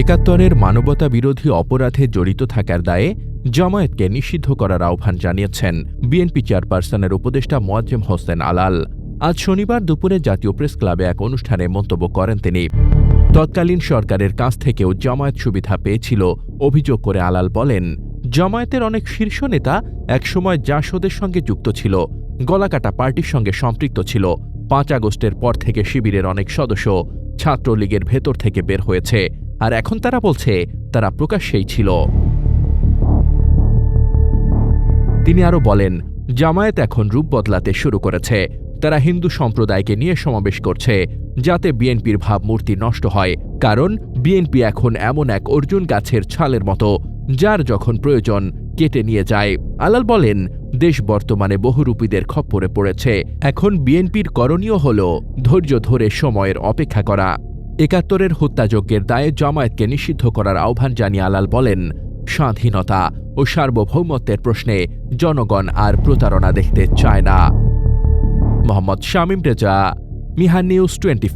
একাত্তরের মানবতা বিরোধী অপরাধে জড়িত থাকার দায়ে জামায়াতকে নিষিদ্ধ করার আহ্বান জানিয়েছেন বিএনপি চেয়ারপারসনের উপদেষ্টা মোয়াজ্জেম হোসেন আলাল। আজ শনিবার দুপুরে জাতীয় প্রেস ক্লাবে এক অনুষ্ঠানে মন্তব্য করেন তিনি। তৎকালীন সরকারের কাছ থেকেও জামায়াত সুবিধা পেয়েছিল, অভিযোগ করে আলাল বলেন, জামায়াতের অনেক শীর্ষ নেতা একসময় জাসদের সঙ্গে যুক্ত ছিল, গলাকাটা পার্টির সঙ্গে সম্পৃক্ত ছিল। পাঁচ আগস্টের পর থেকে শিবিরের অনেক সদস্য ছাত্রলীগের ভেতর থেকে বের হয়েছে। আর এখন তারা বলছে, তারা প্রকাশ্যেই ছিল। তিনি আরও বলেন, জামায়াত এখন রূপ বদলাতে শুরু করেছে। তারা হিন্দু সম্প্রদায়কে নিয়ে সমাবেশ করছে, যাতে বিএনপির ভাবমূর্তি নষ্ট হয়। কারণ বিএনপি এখন এমন এক অর্জুন গাছের ছালের মতো, যার যখন প্রয়োজন কেটে নিয়ে যায়। আলাল বলেন, দেশ বর্তমানে বহুরূপীদের খপ্পরে পড়েছে। এখন বিএনপির করণীয় হল ধৈর্য ধরে সময়ের অপেক্ষা করা। একাত্তরের হত্যাযজ্ঞের দায়ে জামায়াতকে নিষিদ্ধ করার আহ্বান জানিয়ে আলাল বলেন, স্বাধীনতা ও সার্বভৌমত্বের প্রশ্নে জনগণ আর প্রতারণা দেখতে চায় না। Mohammad Shamim Reza, Mihan news twenty